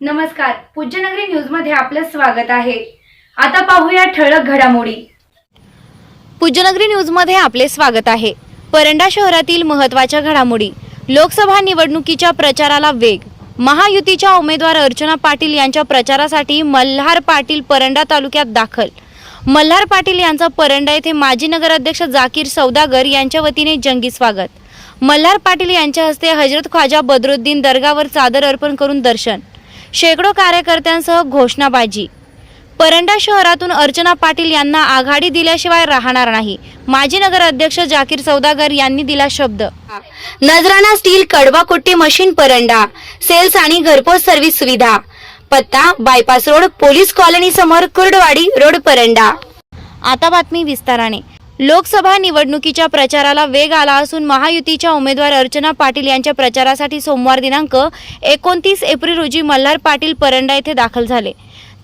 नमस्कार पूज्यनगरी न्यूजमध्ये आपलं स्वागत आहे. आता पाहूया ठळक घडामोडी. पूज्यनगरी न्यूजमध्ये आपले स्वागत आहे. परंडा शहरातील महत्त्वाच्या घडामोडी. लोकसभा निवडणुकीच्या प्रचाराला वेग. महायुतीच्या उमेदवार अर्चना पाटील यांच्या प्रचारासाठी मल्हार पाटील परंडा तालुक्यात दाखल. मल्हार पाटील यांचा परंडा येथे माजी नगराध्यक्ष जाकीर सौदागर यांच्या वतीने जंगी स्वागत. मल्हार पाटील यांच्या हस्ते हजरत ख्वाजा बदरुद्दीन दर्गावर चादर अर्पण करून दर्शन. शेकडो कार्यकर्त्यांसह घोषणाबाजी. परंडा शहरातून अर्चना पाटील यांना आघाडी दिल्याशिवाय राहणार नाही. माजी नगराध्यक्ष जाकीर सौदागर यांनी दिला शब्द. नजराणा स्टील कडवा कुट्टी मशीन परंडा सेल्स आणि घरपोच सर्व्हिस सुविधा. पत्ता बायपास रोड पोलीस कॉलनी समोर कुर्डवाडी रोड परंडा. आता बातमी विस्ताराने. लोकसभा निवडणुकीच्या प्रचाराला वेग आला असून महायुतीच्या उमेदवार अर्चना पाटील यांच्या प्रचारासाठी सोमवार दिनांक एकोणतीस एप्रिल रोजी मल्हार पाटील परंडा येथे दाखल झाले.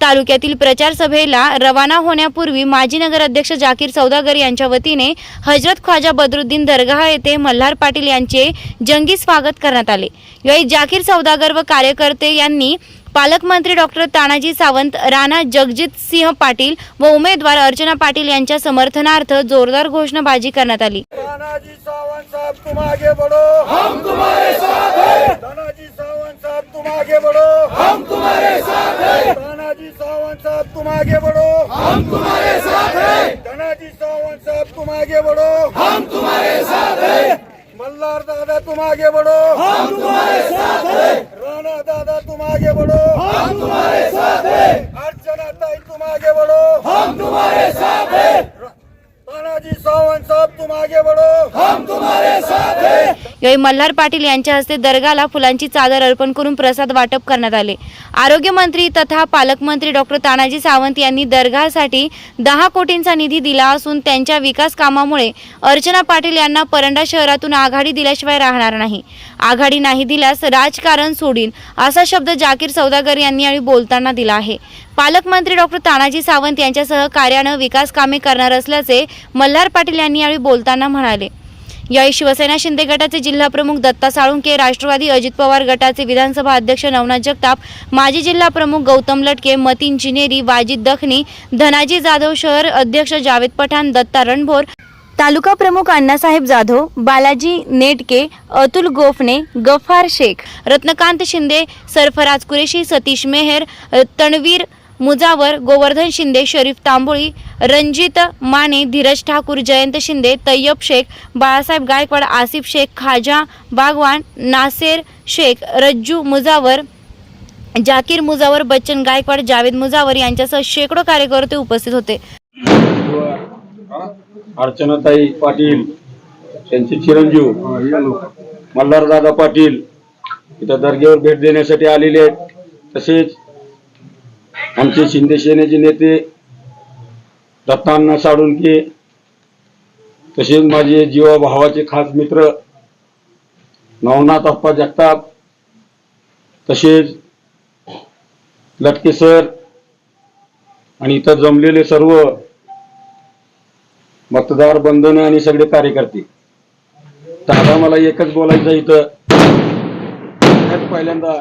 तालुक्यातील प्रचार सभेला रवाना होण्यापूर्वी माजी नगराध्यक्ष जाकीर सौदागर यांच्या वतीने हजरत ख्वाजा बदरुद्दीन दरगाह येथे मल्हार पाटील यांचे जंगी स्वागत करण्यात आले. यावेळी जाकीर सौदागर व कार्यकर्ते यांनी पालकमंत्री डॉक्टर तानाजी सावंत राणा जगजित सिंह पाटील व उमेदवार अर्चना पाटील यांच्या समर्थनार्थ जोरदार घोषणाबाजी करण्यात आली. तानाजी सावंत साहब तुम आगे बढ़ो। हम तुम्हारे साथ हैं। तानाजी सावंत साहब तुम आगे बढ़ो हम तुम्हारे साथ हैं तानाजी सावंत साहब तुम आगे बढ़ो हम तुम्हारे साथ हैं तानाजी सावंत साहब तुम आगे बढ़ो हम तुम्हारे साथ हैं मल्हार दादा तुम आगे बढ़ो हम तुम्हारे साथ हैं राणा दादा तुम आगे बढ़ो हम तुम्हारे साथ हैं अर्चना ताई तुम आगे बढ़ो हम तुम्हारे साथ हैं तानाजी सावंत साहब तुम आगे बढ़ो हम तुम्हारे साथ हैं यावेळी मल्हार पाटील यांच्या हस्ते दर्गाला फुलांची चादर अर्पण करून प्रसाद वाटप करण्यात आले. आरोग्यमंत्री तथा पालकमंत्री डॉक्टर तानाजी सावंत यांनी दर्गासाठी दहा कोटींचा निधी दिला असून त्यांच्या विकास कामामुळे अर्चना पाटील यांना परंडा शहरातून आघाडी दिल्याशिवाय राहणार नाही. आघाडी नाही दिल्यास राजकारण सोडील असा शब्द जाकीर सौदागर यांनी यावेळी बोलताना दिला आहे. पालकमंत्री डॉक्टर तानाजी सावंत यांच्या सहकार्यानं विकास कामे करणार असल्याचे मल्हार पाटील यांनी यावेळी बोलताना म्हणाले. यावेळी शिवसेना शिंदे गटाचे जिल्हाप्रमुख दत्ता साळुंके राष्ट्रवादी अजित पवार गटाचे विधानसभा अध्यक्ष नवनाथ जगताप माजी जिल्हाप्रमुख गौतम लटके मतीन जिनेरी वाजिद दखनी धनाजी जाधव शहर अध्यक्ष जावेद पठाण दत्ता रणभोर तालुका प्रमुख अण्णासाहेब जाधव बालाजी नेटके अतुल गोफणे गफार शेख रत्नकांत शिंदे सरफराज कुरेशी सतीश मेहर तणवीर मुजावर गोवर्धन शिंदे शरीफ तांबोळी रणजित माने धीरज ठाकूर जयंत शिंदे तय्यब शेख बाळासाहेब गायकवाड आसिफ शेख खाजा बागवान नासेर शेख रज्जू मुजावर जाकीर मुजावर बच्चन गायकवाड जावेद मुजावर यांच्यासह शेकडो कार्यकर्ते उपस्थित होते. अर्चनाताई पाटील त्यांचे चिरंजीव मल्हारदादा पाटील इथं दर्गेवर भेट देण्यासाठी आलेले आहेत. तसेच आमचे शिंदे सेनेचे नेते दत्तांना साळुंके तसेच माझे जीवा भावाचे खास मित्र नवनाथ अप्पा जगताप तसेच लटके सर आणि इथं जमलेले सर्व मतदार बंधन आणि सगळे कार्यकर्ते. दादा मला एकच बोलायचं इथं. पहिल्यांदा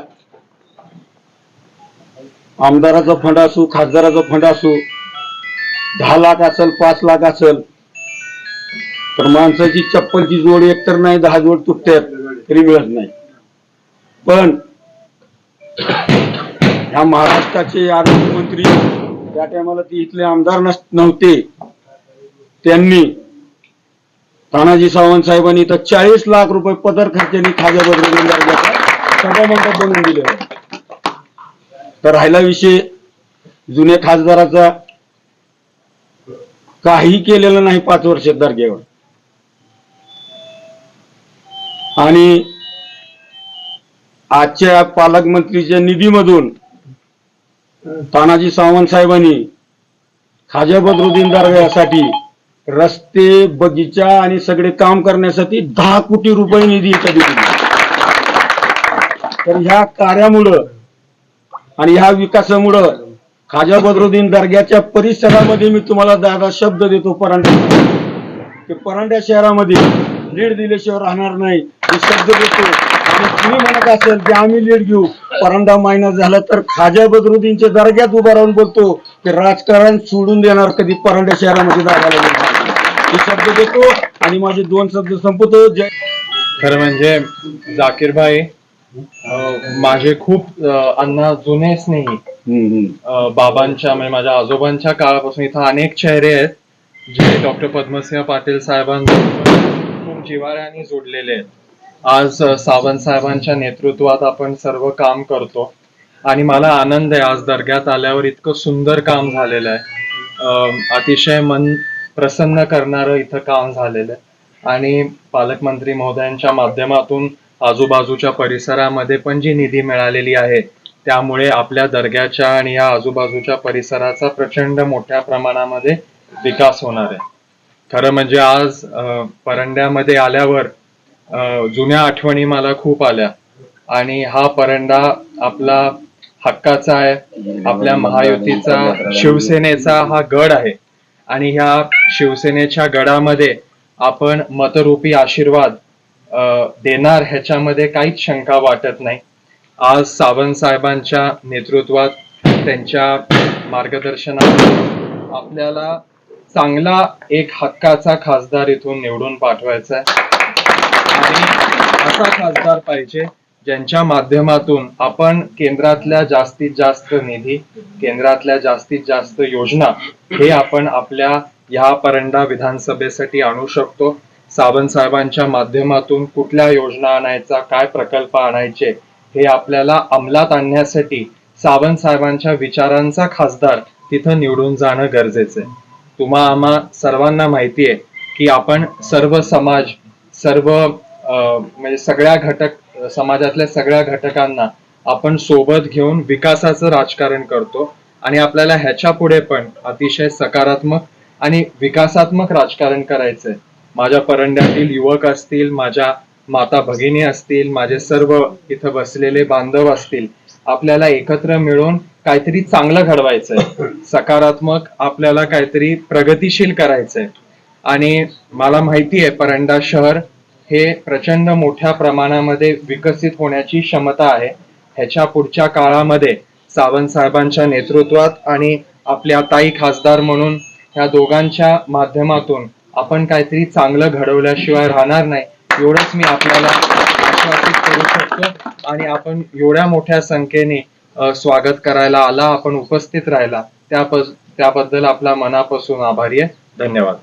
आमदाराचा फंड असू खासदाराचा फंड असू दहा लाख असेल पाच लाख असेल तर माणसाची चप्पलची जोड एकतर नाही दहा जोड तुटतात तरी मिळत नाही. पण ह्या महाराष्ट्राचे आरोग्यमंत्री त्या टायमाला ते इथले आमदार नस नव्हते. त्यांनी तानाजी सावंत साहेबांनी इथं चाळीस लाख रुपये पदर खर्चाने खाजा बदलून सभामंडप बनवून दिले. तर राहिला विषय जुन्या खासदाराचा काही केलेलं नाही पाच वर्ष दर्ग्यावर आणि आजच्या पालकमंत्रीच्या निधीमधून तानाजी सावंत साहेबांनी खाजा बदरुद्दीन दर्ग्यासाठी रस्ते बगीचा आणि सगळे काम करण्यासाठी दहा कोटी रुपये निधी कधी तर ह्या कार्यामुळं आणि ह्या विकासामुळं खाजा बदरुद्दीन दर्ग्याच्या परिसरामध्ये मी तुम्हाला दादा शब्द देतो परांड्या की परांड्या शहरामध्ये लीड दिल्याशिवाय राहणार नाही. हे शब्द देतो. आणि तुम्ही म्हणत असेल की आम्ही लीड घेऊ. परांडा महिना झाला तर खाजा बदरुद्दीनच्या दर्ग्यात उभा राहून बोलतो. की राजकारण सोडून देणार कधी परांड्या शहरामध्ये जागायला नाही. हे शब्द देतो आणि माझे दोन शब्द संपवतो. जय खरं म्हणजे जाकीर भाई अं, माझे खूप अं, अण्णा जुने स्नेही. अं, बाबांच्या म्हणजे माझ्या आजोबांच्या काळापासून इथं अनेक चेहरे आहेत जे डॉक्टर पद्मसिंह पाटील साहेबांसोबत खूप जोडलेले आहेत. आज अं, सावंत साहेबांच्या नेतृत्वात आपण सर्व काम करतो. आणि मला आनंद आहे आज दर्ग्यात आल्यावर इतकं सुंदर काम झालेलं आहे. अं, अतिशय मन प्रसन्न करणारं इथं काम झालेलं आहे. आणि पालकमंत्री महोदयांच्या माध्यमातून आजूबाजूच्या परिसरामध्ये पण जी निधी मिळालेली आहे त्यामुळे आपल्या दर्ग्याच्या आणि या आजूबाजूच्या परिसराचा प्रचंड मोठ्या प्रमाणामध्ये विकास होणार आहे. खरं म्हणजे आज परंड्यामध्ये आल्यावर अं, जुन्या आठवणी मला खूप आल्या. आणि हा परंडा आपला हक्काचा आहे आपल्या महायुतीचा शिवसेनेचा हा गड आहे. आणि ह्या शिवसेनेच्या गडामध्ये आपण मतरूपी आशीर्वाद देणार ह्याच्यामध्ये काहीच शंका वाटत नाही. आज सावंत साहेबांच्या नेतृत्वात त्यांच्या मार्गदर्शनात आपल्याला चांगला एक हक्काचा खासदार इथून निवडून पाठवायचा आहे. आणि असा खासदार पाहिजे ज्यांच्या माध्यमातून आपण केंद्रातल्या जास्तीत जास्त निधी केंद्रातल्या जास्तीत जास्त योजना हे आपण आपल्या ह्या परंडा विधानसभेसाठी आणू शकतो. सावंत साहेबांच्या माध्यमातून कुठल्या योजना आणायचा काय प्रकल्प आणायचे हे आपल्याला अंमलात आणण्यासाठी सावंत साहेबांच्या विचारांचा खासदार तिथं निवडून जाणं गरजेचं आहे. तुम्हा आम्हा सर्वांना माहिती आहे की आपण सर्व समाज सर्व अं, म्हणजे सगळ्या घटक समाजातल्या सगळ्या घटकांना आपण सोबत घेऊन विकासाचं राजकारण करतो आणि आपल्याला ह्याच्या पुढे पण अतिशय सकारात्मक आणि विकासात्मक राजकारण करायचंय. माझ्या परंड्यातील युवक असतील माझ्या माता भगिनी असतील माझे सर्व इथं बसलेले बांधव असतील आपल्याला एकत्र मिळून काहीतरी चांगलं घडवायचंय. सकारात्मक आपल्याला काहीतरी प्रगतिशील करायचंय. आणि मला माहिती आहे परंडा शहर हे प्रचंड मोठ्या प्रमाणामध्ये विकसित होण्याची क्षमता आहे. ह्याच्या पुढच्या काळामध्ये सावंत साहेबांच्या नेतृत्वात आणि आपल्या ताई खासदार म्हणून ह्या दोघांच्या माध्यमातून आपण काहीतरी चांगलं घडवल्याशिवाय राहणार नाही. एवढंच मी आपल्याला आश्वासित करू शकतो. आणि आपण एवढ्या मोठ्या संख्येने स्वागत करायला आला आपण उपस्थित राहिला त्याबद्दल आपला मनापासून आभारी आहे. धन्यवाद.